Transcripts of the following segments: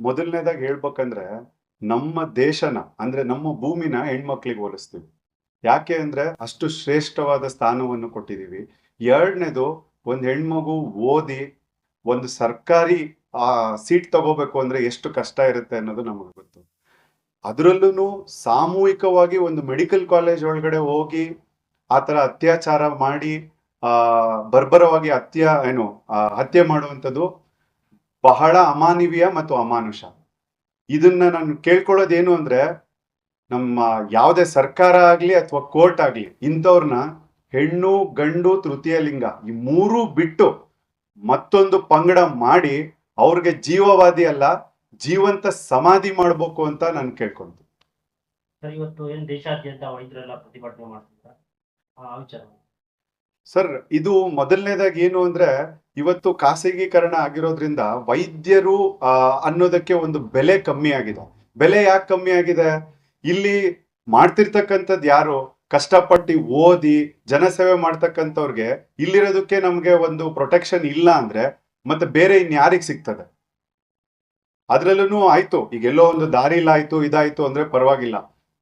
ಮೊದಲನೇದಾಗಿ ಹೇಳ್ಬೇಕಂದ್ರೆ ನಮ್ಮ ದೇಶನ, ಅಂದ್ರೆ ನಮ್ಮ ಭೂಮಿನ ಹೆಣ್ಮಕ್ಳಿಗೆ ಹೋಲಿಸ್ತೀವಿ. ಯಾಕೆ ಅಂದ್ರೆ ಅಷ್ಟು ಶ್ರೇಷ್ಠವಾದ ಸ್ಥಾನವನ್ನು ಕೊಟ್ಟಿದೀವಿ ಎರಡನೇದು, ಒಂದು ಹೆಣ್ಮಗು ಓದಿ ಒಂದು ಸರ್ಕಾರಿ, ಆ, ಸೀಟ್ ತಗೋಬೇಕು ಅಂದ್ರೆ ಎಷ್ಟು ಕಷ್ಟ ಇರುತ್ತೆ ಅನ್ನೋದು ನಮಗೆ ಗೊತ್ತು. ಅದರಲ್ಲೂ ಸಾಮೂಹಿಕವಾಗಿ ಒಂದು ಮೆಡಿಕಲ್ ಕಾಲೇಜ್ ಒಳಗಡೆ ಹೋಗಿ ಆ ಥರ ಅತ್ಯಾಚಾರ ಮಾಡಿ, ಆ, ಬರ್ಬರವಾಗಿ ಹತ್ಯ ಏನು ಹತ್ಯೆ ಮಾಡುವಂಥದ್ದು ಬಹಳ ಅಮಾನವೀಯ ಮತ್ತು ಅಮಾನುಷ. ಇದನ್ನ ನಾನು ಕೇಳ್ಕೊಳ್ಳೋದೇನು ಅಂದ್ರೆ, ನಮ್ಮ ಯಾವುದೇ ಸರ್ಕಾರ ಆಗ್ಲಿ ಅಥವಾ ಕೋರ್ಟ್ ಆಗ್ಲಿ, ಇಂಥವ್ರನ್ನ ಹೆಣ್ಣು, ಗಂಡು, ತೃತೀಯ ಲಿಂಗ ಈ ಮೂರು ಬಿಟ್ಟು ಮತ್ತೊಂದು ಪಂಗಡ ಮಾಡಿ ಅವ್ರಿಗೆ ಜೀವವಾದಿ ಅಲ್ಲ, ಜೀವಂತ ಸಮಾಧಿ ಮಾಡ್ಬೇಕು ಅಂತ ನಾನು ಕೇಳ್ಕೊಂತೀನಿ ಸರ್, ಇವತ್ತು ಏನ್ ದೇಶಾದ್ಯಂತ ವೈದ್ಯರೆಲ್ಲ ಪ್ರತಿಭಟನೆ ಮಾಡ್ತಿದ್ದಾರೆ ಆ ವಿಚಾರ. ಸರ್, ಇದು ಮೊದಲನೇದಾಗಿ ಏನು ಅಂದ್ರೆ, ಇವತ್ತು ಖಾಸಗೀಕರಣ ಆಗಿರೋದ್ರಿಂದ ವೈದ್ಯರು ಅನ್ನೋದಕ್ಕೆ ಒಂದು ಬೆಲೆ ಕಮ್ಮಿ ಆಗಿದೆ. ಬೆಲೆ ಯಾಕೆ ಕಮ್ಮಿ ಆಗಿದೆ? ಇಲ್ಲಿ ಮಾಡ್ತಿರ್ತಕ್ಕಂಥದ್ದು ಯಾರು? ಕಷ್ಟಪಟ್ಟು ಓದಿ, ಜನಸೇವೆ ಮಾಡ್ತಕ್ಕಂಥವ್ರಿಗೆ ಇಲ್ಲಿರೋದಕ್ಕೆ ನಮ್ಗೆ ಒಂದು ಪ್ರೊಟೆಕ್ಷನ್ ಇಲ್ಲ ಅಂದ್ರೆ, ಮತ್ತೆ ಬೇರೆ ಇನ್ಯಾರಿಗೆ ಸಿಗ್ತದೆ? ಅದ್ರಲ್ಲೂ ಆಯ್ತು. ಈಗ ಎಲ್ಲೋ ಒಂದು ದಾರಿಲಿ ಆಯ್ತು, ಇದಾಯ್ತು ಅಂದ್ರೆ ಪರವಾಗಿಲ್ಲ.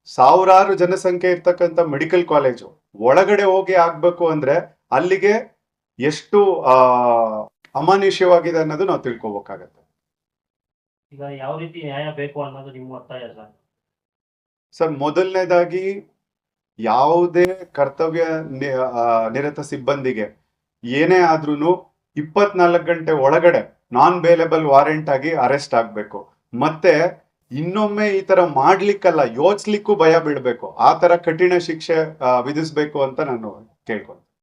ಸಾವಿರಾರು ಜನಸಂಖ್ಯೆ ಇರ್ತಕ್ಕಂಥ ಮೆಡಿಕಲ್ ಕಾಲೇಜು ಒಳಗಡೆ ಹೋಗಿ ಆಗ್ಬೇಕು ಅಂದ್ರೆ ಅಲ್ಲಿಗೆ ಎಷ್ಟು ಆ ಅಮಾನುಷ್ಯವಾಗಿದೆ ಅನ್ನೋದು ನಾವು ತಿಳ್ಕೊಬೇಕಾಗತ್ತೆ. ಈಗ ಯಾವ ರೀತಿ ನ್ಯಾಯ ಬೇಕು ಅನ್ನೋದು ನಿಮ್ಮ ಒತ್ತಾಯ ಸರ್? ಸರ್ ಮೊದಲನೇದಾಗಿ ಯಾವುದೇ ಕರ್ತವ್ಯ ನಿರತ ಸಿಬ್ಬಂದಿಗೆ ಏನೇ ಆದ್ರೂ ಇಪ್ಪತ್ನಾಲ್ಕು ಗಂಟೆ ಒಳಗಡೆ ನಾನ್ ಬೇಲೆಬಲ್ ವಾರೆಂಟ್ ಆಗಿ ಅರೆಸ್ಟ್ ಆಗ್ಬೇಕು. ಮತ್ತೆ ಇನ್ನೊಮ್ಮೆ ಈ ತರ ಮಾಡ್ಲಿಕ್ಕಲ್ಲ, ಯೋಚ್ಲಿಕ್ಕೂ ಭಯ ಬಿಡ್ಬೇಕು ಆ ತರ ಕಠಿಣ ಶಿಕ್ಷೆ ವಿಧಿಸ್ಬೇಕು ಅಂತ ನಾನು ಕೇಳ್ಕೊಂತೀನಿ